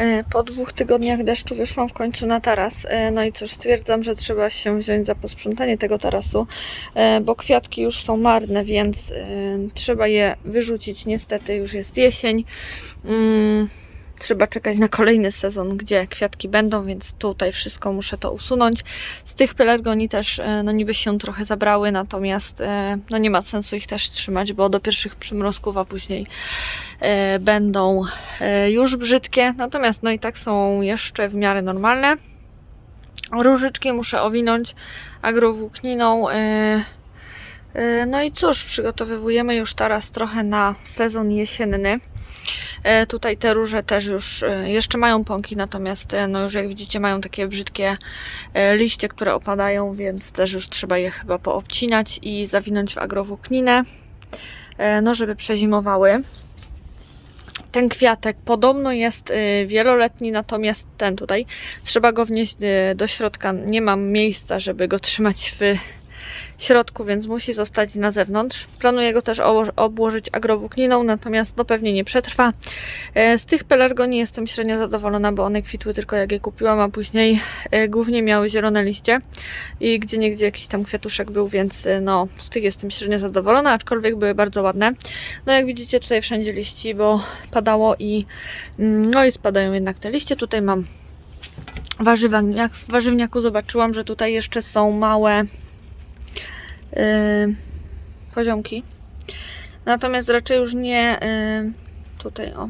E, Po dwóch tygodniach deszczu wyszłam w końcu na taras. E, No i cóż, stwierdzam, że trzeba się wziąć za posprzątanie tego tarasu, e, bo kwiatki już są marne, więc trzeba je wyrzucić. Niestety już jest jesień. Trzeba czekać na kolejny sezon, gdzie kwiatki będą, więc tutaj wszystko muszę to usunąć. Z tych pelargonii też, e, no niby się trochę zabrały, natomiast e, no nie ma sensu ich też trzymać, bo do pierwszych przymrozków, a później e, będą już brzydkie. Natomiast no i tak są jeszcze w miarę normalne. Różyczki muszę owinąć agrowłókniną. No i cóż, przygotowywujemy już teraz trochę na sezon jesienny. E, Tutaj te róże też już e, jeszcze mają pąki, natomiast e, no już jak widzicie mają takie brzydkie liście, które opadają, więc też już trzeba je chyba poobcinać i zawinąć w agrowłókninę, no żeby przezimowały. Ten kwiatek podobno jest wieloletni, natomiast ten tutaj trzeba go wnieść do środka. Nie mam miejsca, żeby go trzymać w środku, więc musi zostać na zewnątrz. Planuję go też obłożyć agrowłókniną, natomiast no pewnie nie przetrwa. E, Z tych pelargonii jestem średnio zadowolona, bo one kwitły tylko jak je kupiłam, a później e, głównie miały zielone liście i gdzie niegdzie jakiś tam kwiatuszek był, więc e, no z tych jestem średnio zadowolona, aczkolwiek były bardzo ładne. No jak widzicie tutaj wszędzie liści, bo padało i mm, no i spadają jednak te liście. Tutaj mam warzywa. Jak w warzywniaku zobaczyłam, że tutaj jeszcze są małe poziomki. Natomiast raczej już nie yy, tutaj o.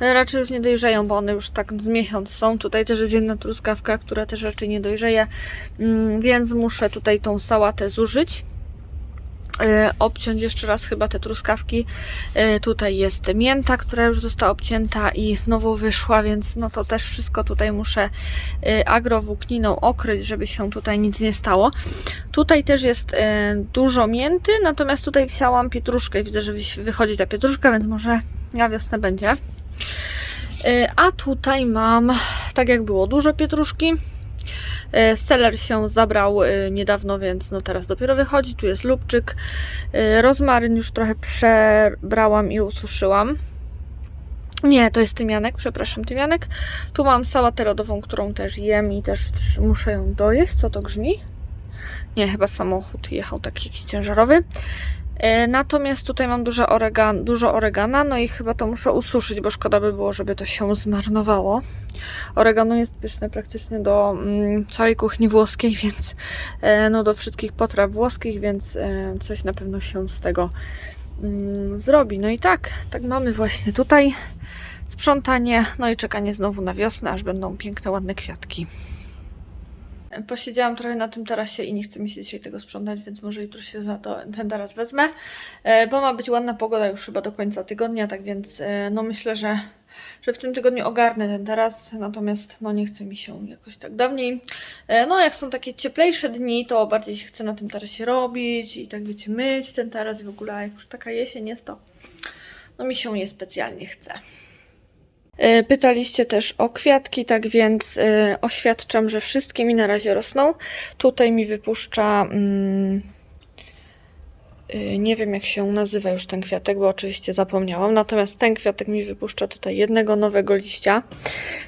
Raczej już nie dojrzeją, bo one już tak z miesiąc są. Tutaj też jest jedna truskawka, która też raczej nie dojrzeje, mm, więc muszę tutaj tą sałatę zużyć. E, obciąć jeszcze raz chyba te truskawki. E, Tutaj jest mięta, która już została obcięta i znowu wyszła, więc no to też wszystko tutaj muszę e, agrowłókniną okryć, żeby się tutaj nic nie stało. Tutaj też jest dużo mięty, natomiast tutaj wsiałam pietruszkę i widzę, że wychodzi ta pietruszka, więc może na wiosnę będzie. A tutaj mam, tak jak było, dużo pietruszki. E, Seler się zabrał e, niedawno, więc no teraz dopiero wychodzi. Tu jest lubczyk. E, Rozmaryn już trochę przebrałam i ususzyłam. Nie, to jest tymianek, przepraszam, tymianek. Tu mam sałatę lodową, którą też jem i też muszę ją dojeść. Co to grzmi? Nie, chyba samochód jechał taki jakiś ciężarowy. E, Natomiast tutaj mam dużo, oregan, dużo oregana, no i chyba to muszę ususzyć, bo szkoda by było, żeby to się zmarnowało. Oregano jest pyszne praktycznie do mm, całej kuchni włoskiej, więc e, no do wszystkich potraw włoskich, więc e, coś na pewno się z tego mm, zrobi. No i tak, tak mamy właśnie tutaj sprzątanie, no i czekanie znowu na wiosnę, aż będą piękne, ładne kwiatki. Posiedziałam trochę na tym tarasie i nie chce mi się dzisiaj tego sprzątać, więc może jutro się za to, ten taras wezmę, e, bo ma być ładna pogoda już chyba do końca tygodnia, tak więc e, no myślę, że, że w tym tygodniu ogarnę ten taras, natomiast no nie chce mi się jakoś tak dawniej. E, No jak są takie cieplejsze dni, to bardziej się chce na tym tarasie robić i tak wiecie, myć ten taras w ogóle, jak już taka jesień jest, to no mi się niespecjalnie chce. E, Pytaliście też o kwiatki, tak więc e, oświadczam, że wszystkie mi na razie rosną. Tutaj mi wypuszcza. E, nie wiem, jak się nazywa już ten kwiatek, bo oczywiście zapomniałam. Natomiast ten kwiatek mi wypuszcza tutaj jednego nowego liścia.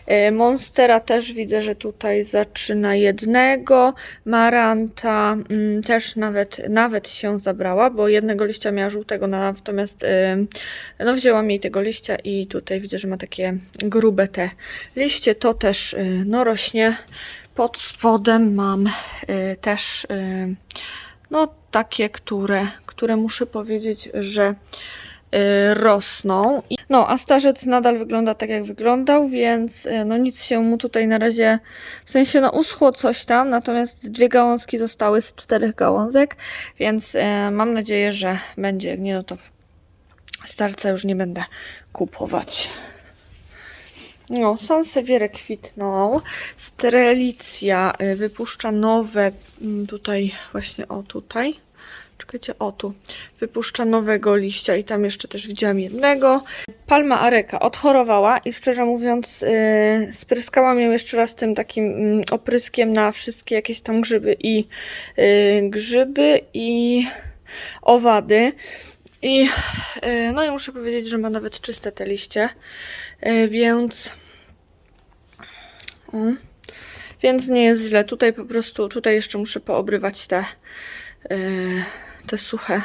E, Monstera też widzę, że tutaj zaczyna jednego. Maranta mm, też nawet, nawet się zabrała, bo jednego liścia miała żółtego, natomiast e, no wzięłam jej tego liścia i tutaj widzę, że ma takie grube te liście. To też y, no rośnie. Pod spodem mam y, też y, no takie, które, które muszę powiedzieć, że y, rosną. No, a starzec nadal wygląda tak, jak wyglądał, więc y, no nic się mu tutaj na razie, w sensie no uschło coś tam, natomiast dwie gałązki zostały z czterech gałązek, więc y, mam nadzieję, że będzie, nie no to starca już nie będę kupować. No, Sanseviery kwitną. Strelicja y, wypuszcza nowe, mm, tutaj właśnie o tutaj. Czekajcie, o tu. Wypuszcza nowego liścia i tam jeszcze też widziałam jednego. Palma areka odchorowała i szczerze mówiąc yy, spryskałam ją jeszcze raz tym takim mm, opryskiem na wszystkie jakieś tam grzyby i yy, grzyby i owady. I yy, no i muszę powiedzieć, że ma nawet czyste te liście, yy, więc O. Więc nie jest źle. Tutaj po prostu, tutaj jeszcze muszę poobrywać te, yy, te suche,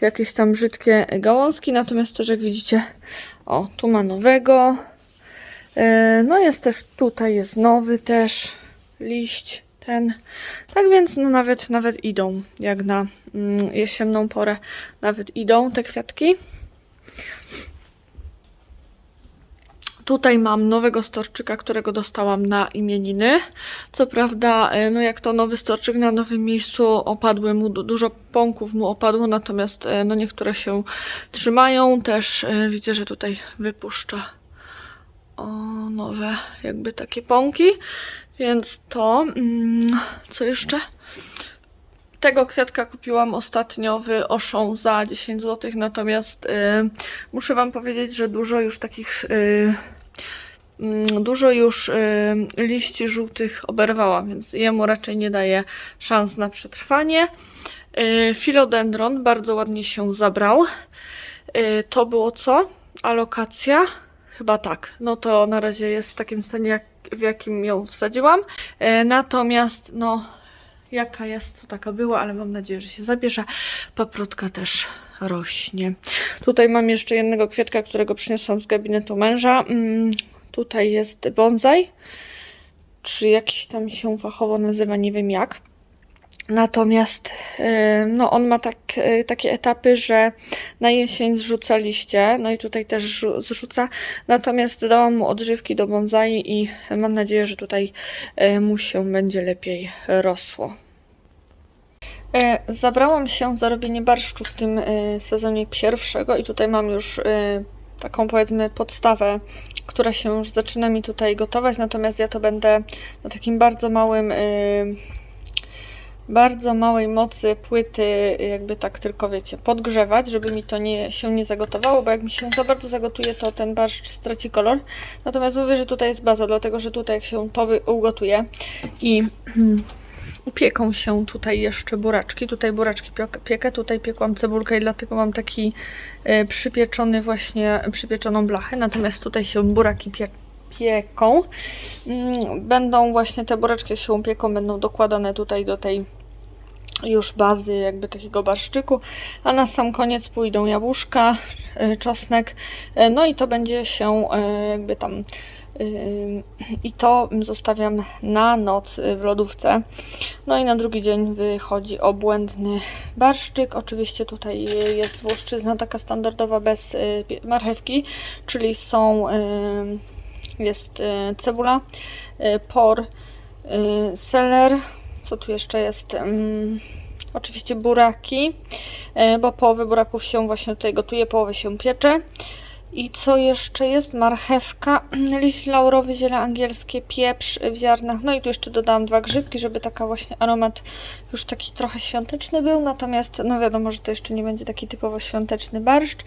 jakieś tam brzydkie gałązki. Natomiast też jak widzicie, o, tu ma nowego. Yy, no jest też, tutaj jest nowy też liść ten. Tak więc no nawet, nawet idą, jak na mm, jesienną porę, nawet idą te kwiatki. Tutaj mam nowego storczyka, którego dostałam na imieniny. Co prawda, e, no jak to nowy storczyk na nowym miejscu, opadły mu, du- dużo pąków mu opadło, natomiast e, no niektóre się trzymają. Też e, widzę, że tutaj wypuszcza o, nowe jakby takie pąki. Więc to, mm, co jeszcze? Tego kwiatka kupiłam ostatnio w Oszą za 10 zł, natomiast y, muszę Wam powiedzieć, że dużo już takich, y, mm, dużo już y, liści żółtych oberwałam, więc jemu raczej nie daje szans na przetrwanie. Y, Filodendron bardzo ładnie się zabrał. Y, to było co? Alokacja? Chyba tak. No to na razie jest w takim stanie, jak, w jakim ją wsadziłam. Natomiast, no, jaka jest, to taka była, ale mam nadzieję, że się zabierze. Paprotka też rośnie. Tutaj mam jeszcze jednego kwiatka, którego przyniosłam z gabinetu męża. Mm, tutaj jest bonsai, czy jakiś tam się fachowo nazywa, nie wiem jak. Natomiast e, no, on ma tak, e, takie etapy, że na jesień zrzuca liście, no i tutaj też zrzuca. Natomiast dałam mu odżywki do bonsai i mam nadzieję, że tutaj e, mu się będzie lepiej rosło. Zabrałam się za robienie barszczu w tym sezonie pierwszego i tutaj mam już taką powiedzmy podstawę, która się już zaczyna mi tutaj gotować, natomiast ja to będę na takim bardzo małym, bardzo małej mocy płyty, jakby tak tylko wiecie, podgrzewać, żeby mi to nie, się nie zagotowało, bo jak mi się za bardzo zagotuje, to ten barszcz straci kolor. Natomiast mówię, że tutaj jest baza, dlatego że tutaj jak się to ugotuje i upieką się tutaj jeszcze buraczki. Tutaj buraczki piek- piekę, tutaj piekłam cebulkę i dlatego mam taki e, przypieczony właśnie, przypieczoną blachę. Natomiast tutaj się buraki pie pieką. Mm, Będą właśnie te buraczki jak się pieką, będą dokładane tutaj do tej już bazy jakby takiego barszczyku, a na sam koniec pójdą jabłuszka, e, czosnek, e, no i to będzie się e, jakby tam i to zostawiam na noc w lodówce. No i na drugi dzień wychodzi obłędny barszczyk. Oczywiście tutaj jest włoszczyzna taka standardowa bez marchewki, czyli są jest y, cebula, y, por, y, seler, co tu jeszcze jest? Ym, Oczywiście buraki, bo połowę buraków się właśnie tutaj gotuje, połowę się piecze. I co jeszcze jest? Marchewka, liść laurowy, ziele angielskie, pieprz w ziarnach. No i tu jeszcze dodałam dwa grzybki, żeby taka właśnie aromat już taki trochę świąteczny był. Natomiast no wiadomo, że to jeszcze nie będzie taki typowo świąteczny barszcz.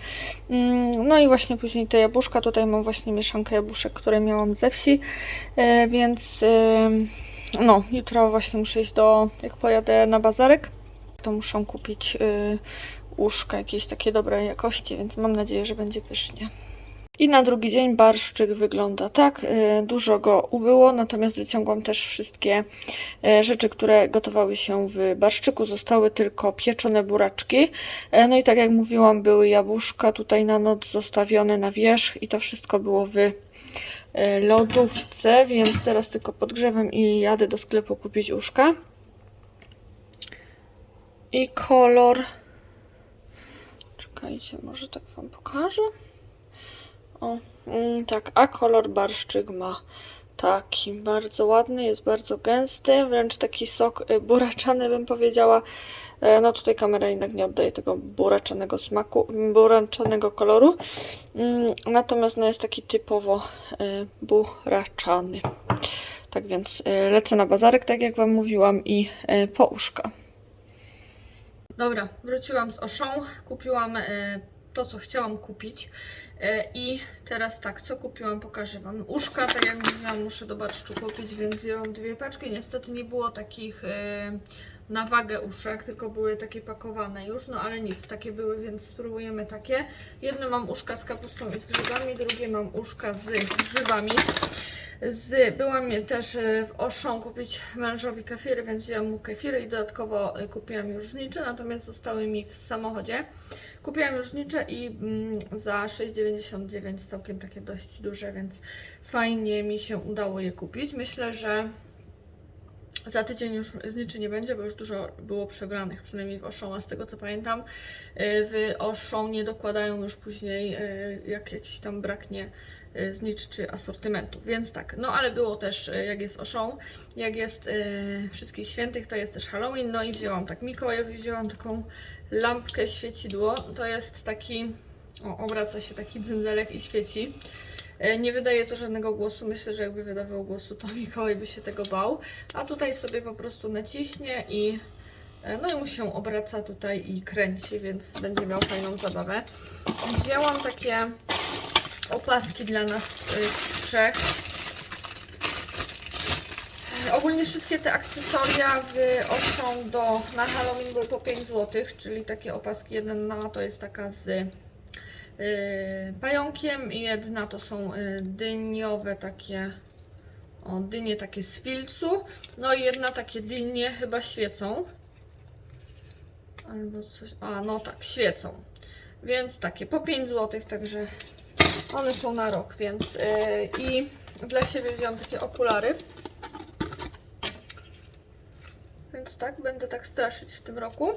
Mm, No i właśnie później te jabłuszka. Tutaj mam właśnie mieszankę jabłuszek, które miałam ze wsi. E, Więc no, jutro właśnie muszę iść do, jak pojadę na bazarek, to muszę kupić y, uszka jakieś takie dobrej jakości, więc mam nadzieję, że będzie pysznie. I na drugi dzień barszczyk wygląda tak. y, Dużo go ubyło, natomiast wyciągłam też wszystkie y, rzeczy, które gotowały się w barszczyku. Zostały tylko pieczone buraczki. E, No i tak jak mówiłam, były jabłuszka tutaj na noc zostawione na wierzch i to wszystko było w y, lodówce, więc teraz tylko podgrzewam i jadę do sklepu kupić uszka. I kolor. Czekajcie, może tak Wam pokażę. O, mm, tak, a kolor barszczyk ma taki bardzo ładny, jest bardzo gęsty, wręcz taki sok y, buraczany bym powiedziała. E, No tutaj kamera jednak nie oddaje tego buraczanego smaku, mm, buraczanego koloru. Mm, Natomiast no jest taki typowo y, buraczany. Tak więc y, lecę na bazarek, tak jak Wam mówiłam, i po uszka. Dobra, wróciłam z Oszą, kupiłam e, to, co chciałam kupić e, i teraz tak, co kupiłam, pokażę Wam. Uszka, tak jak mówiłam, muszę do barszczu kupić, więc mam dwie paczki. Niestety nie było takich e, na wagę uszek, tylko były takie pakowane już, no ale nic, takie były, więc spróbujemy takie. Jedno mam uszka z kapustą i z grzybami, drugie mam uszka z grzybami. Z, byłam też e, w Auchan kupić mężowi kefiry, więc wzięłam mu kefiry i dodatkowo e, kupiłam już znicze, natomiast zostały mi w samochodzie. Kupiłam już znicze i mm, za 6,99 całkiem takie dość duże, więc fajnie mi się udało je kupić. Myślę, że za tydzień już zniczy nie będzie, bo już dużo było przebranych, przynajmniej w Auchan, a z tego co pamiętam, y, w Auchan nie dokładają już później, y, jak jakiś tam braknie y, znicz czy asortymentu, więc tak, no ale było też, jak jest Auchan, jak jest Wszystkich Świętych, to jest też Halloween, no i wzięłam tak Mikołajowi, wzięłam taką lampkę świecidło, to jest taki, o, obraca się taki dzynzelek i świeci, E, Nie wydaje to żadnego głosu. Myślę, że jakby wydawał głosu, to Mikołaj by się tego bał. A tutaj sobie po prostu naciśnie i e, no i mu się obraca tutaj i kręci, więc będzie miał fajną zabawę. Wzięłam takie opaski dla nas y, trzech. E, Ogólnie wszystkie te akcesoria w Auchan do na Halloween były po 5 zł, czyli takie opaski. Jedna to jest taka z pająkiem i jedna to są y, dyniowe takie o, dynie takie z filcu. No i jedna takie dynie chyba świecą. Albo coś, a no tak, świecą. Więc takie po 5 zł, także one są na rok, więc y, i dla siebie wziąłam takie okulary. Więc tak, będę tak straszyć w tym roku.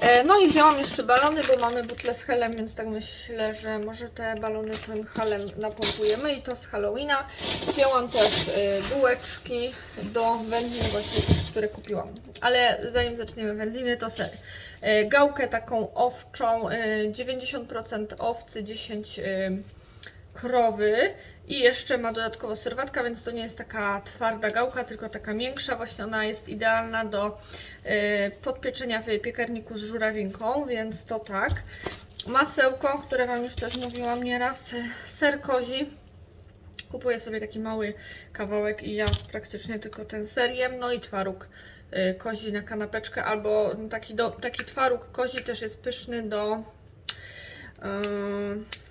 E, No i wzięłam jeszcze balony, bo mamy butlę z helem, więc tak myślę, że może te balony tym helem napompujemy i to z Halloweena. Wzięłam też e, bułeczki do wędlin właśnie, które kupiłam. Ale zanim zaczniemy wędliny, to ser. E, Gałkę taką owczą, e, 90% owcy, 10% e, krowy i jeszcze ma dodatkowo serwatka, więc to nie jest taka twarda gałka, tylko taka miększa. Właśnie ona jest idealna do y, podpieczenia w piekarniku z żurawinką, więc to tak. Masełko, które Wam już też mówiłam nieraz, ser kozi. Kupuję sobie taki mały kawałek i ja praktycznie tylko ten ser jem. No i twaróg y, kozi na kanapeczkę, albo taki, do, taki twaróg kozi też jest pyszny do... Yy,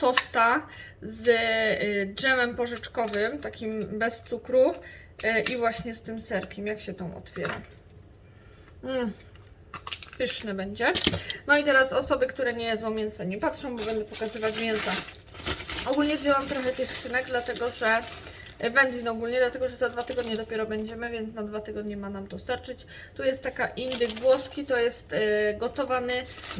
tosta z y, dżemem porzeczkowym, takim bez cukru y, i właśnie z tym serkiem, jak się tą otwiera. Mm, pyszne będzie. No i teraz osoby, które nie jedzą mięsa, nie patrzą, bo będę pokazywać mięsa. Ogólnie wzięłam trochę tych szynek, dlatego że wędlin ogólnie, dlatego że za dwa tygodnie dopiero będziemy, więc na dwa tygodnie ma nam to starczyć. Tu jest taka indyk włoski, to jest y, gotowany,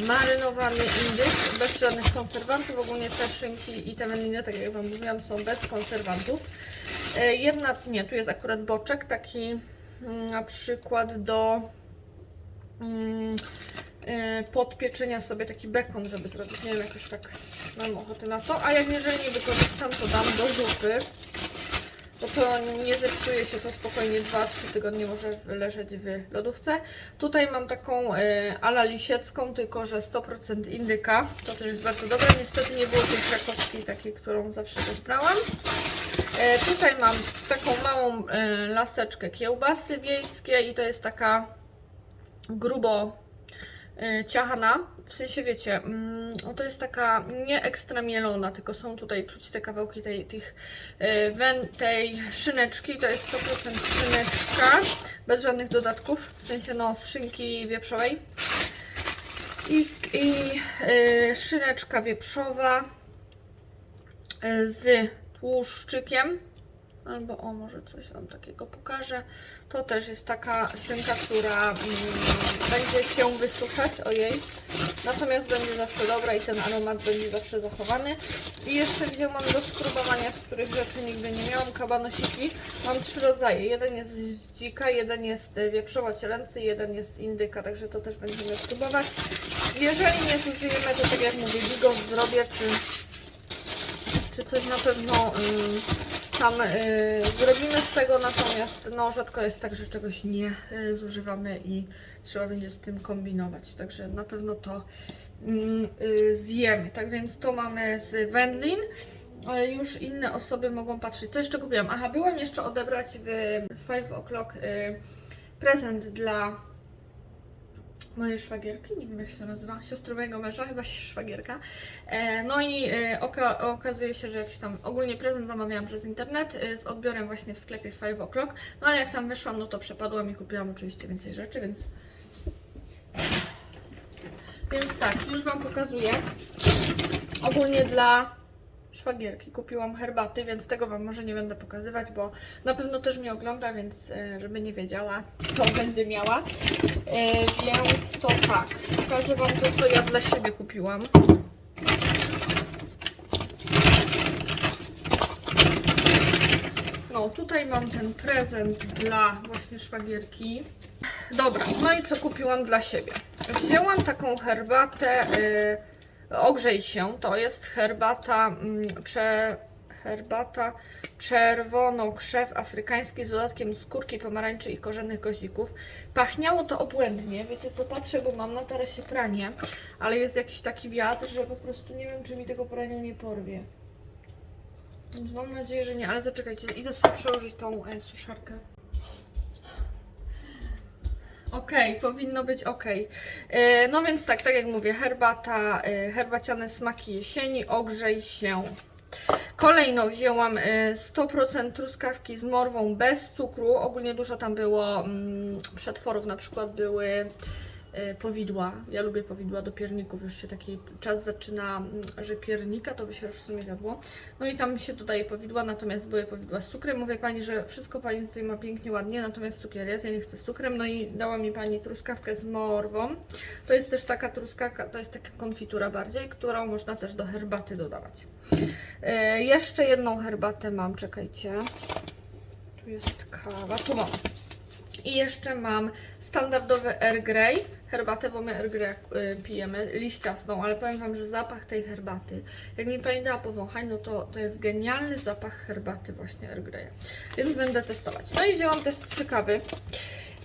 marynowany indyk, bez żadnych konserwantów. Ogólnie szynki i te wędliny, tak jak Wam mówiłam, są bez konserwantów. Y, jedna, nie, tu jest akurat boczek, taki mm, na przykład do mm, y, podpieczenia sobie taki bekon, żeby zrobić. Nie wiem, jakoś tak mam ochotę na to. A jak jeżeli nie wykorzystam, to dam do zupy. Bo to nie zepsuje się, to spokojnie 2-3 tygodnie może leżeć w lodówce. Tutaj mam taką y, ala lisiecką, tylko że 100% indyka. To też jest bardzo dobre. Niestety nie było tej krakowskiej takiej, którą zawsze też brałam. E, tutaj mam taką małą e, laseczkę kiełbasy wiejskie i to jest taka grubo e, ciachana, w sensie wiecie, mm, no to jest taka nie ekstra mielona, tylko są tutaj czuć te kawałki tej, tych, e, tej szyneczki, to jest 100% szyneczka, bez żadnych dodatków, w sensie no z szynki wieprzowej. I, i e, szyneczka wieprzowa e, z tłuszczykiem. Albo o, może coś Wam takiego pokażę. To też jest taka szynka, która mm, będzie się wysuszać, ojej. Natomiast będzie zawsze dobra i ten aromat będzie zawsze zachowany. I jeszcze wzięłam do skrubowania, z których rzeczy nigdy nie miałam, kabanosiki. Mam trzy rodzaje. Jeden jest z dzika, jeden jest e, wieprzowo-cielęcy, jeden jest z indyka, także to też będziemy spróbować. Jeżeli nie zużyjemy, to tak jak mówię, bigos zrobię, czy czy coś na pewno tam y, zrobimy z tego, natomiast no, rzadko jest tak, że czegoś nie y, zużywamy i trzeba będzie z tym kombinować, także na pewno to ym, y, zjemy. Tak więc to mamy z wędlin. Ale już inne osoby mogą patrzeć. Co jeszcze kupiłam? Aha, byłam jeszcze odebrać w 5 o'clock y, prezent dla mojej szwagierki, nie wiem jak się nazywa, siostry mojego męża, chyba się szwagierka. E, no i e, oka okazuje się, że jakiś tam ogólnie prezent zamawiałam przez internet e, z odbiorem właśnie w sklepie 5 o'clock. No ale jak tam wyszłam, no to przepadłam i kupiłam oczywiście więcej rzeczy, więc więc tak, już Wam pokazuję. Ogólnie dla szwagierki kupiłam herbaty, więc tego Wam może nie będę pokazywać, bo na pewno też mnie ogląda, więc żeby nie wiedziała, co będzie miała. Więc to tak, pokażę Wam to, co ja dla siebie kupiłam. No, tutaj mam ten prezent dla właśnie szwagierki. Dobra, no i co kupiłam dla siebie? Wzięłam taką herbatę y, Ogrzej się. To jest herbata, mm, prze, herbata czerwono-krzew afrykański z dodatkiem skórki pomarańczy i korzennych goździków. Pachniało to obłędnie. Wiecie co, patrzę, bo mam na tarasie pranie, ale jest jakiś taki wiatr, że po prostu nie wiem, czy mi tego prania nie porwie. Więc mam nadzieję, że nie, ale zaczekajcie, idę sobie przełożyć tą e, suszarkę. Okej, powinno być ok. No więc tak, tak jak mówię, herbata, e, herbaciane smaki jesieni, ogrzej się. Kolejno wzięłam e, 100% truskawki z morwą bez cukru. Ogólnie dużo tam było mm, przetworów, na przykład były powidła. Ja lubię powidła do pierników, już się taki czas zaczyna, mm, że piernika to by się już w sumie zjadło. No i tam się dodaje powidła, natomiast były powidła z cukrem. Mówię Pani, że wszystko Pani tutaj ma pięknie, ładnie, natomiast cukier jest, ja nie chcę z cukrem. No i dała mi Pani truskawkę z morwą. To jest też taka truskawka, to jest taka konfitura bardziej, którą można też do herbaty dodawać. E, jeszcze jedną herbatę mam, czekajcie. Tu jest kawa, tu mam. I jeszcze mam standardowy Earl Grey herbatę, bo my Earl Grey y, pijemy, liściastą, ale powiem Wam, że zapach tej herbaty, jak mi Pani dała powąchać, no to, to jest genialny zapach herbaty właśnie Earl Grey. Więc będę testować. No i wzięłam też trzy kawy.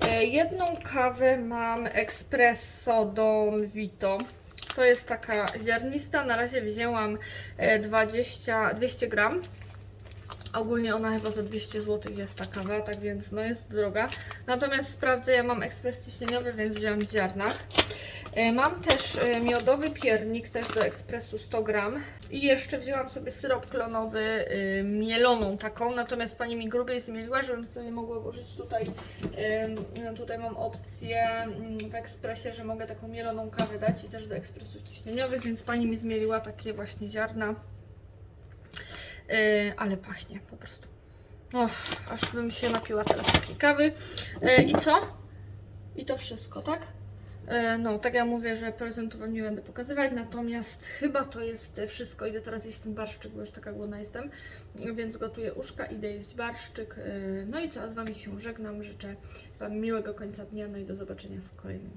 E, Jedną kawę mam espresso Don Vito. To jest taka ziarnista. Na razie wzięłam e, 20, 200 gram. Ogólnie ona chyba za 200 zł jest ta kawa, tak więc no jest droga. Natomiast sprawdzę, ja mam ekspres ciśnieniowy, więc wziąłem w ziarnach. E, Mam też e, miodowy piernik, też do ekspresu 100 gram. I jeszcze wzięłam sobie syrop klonowy, e, mieloną taką, natomiast pani mi grubiej zmieliła, żebym sobie mogła włożyć tutaj. No tutaj mam opcję mm, w ekspresie, że mogę taką mieloną kawę dać i też do ekspresów ciśnieniowych, więc pani mi zmieliła takie właśnie ziarna. E, ale pachnie po prostu. Och, aż bym się napiła teraz takiej kawy. E, I co? I to wszystko, tak? E, No, tak ja mówię, że prezentu Wam nie będę pokazywać, natomiast chyba to jest wszystko. Idę teraz jeść ten barszczyk, bo już taka głodna jestem, więc gotuję uszka, idę jeść barszczyk. No i co, a z Wami się żegnam, życzę Wam miłego końca dnia, no i do zobaczenia w kolejnym.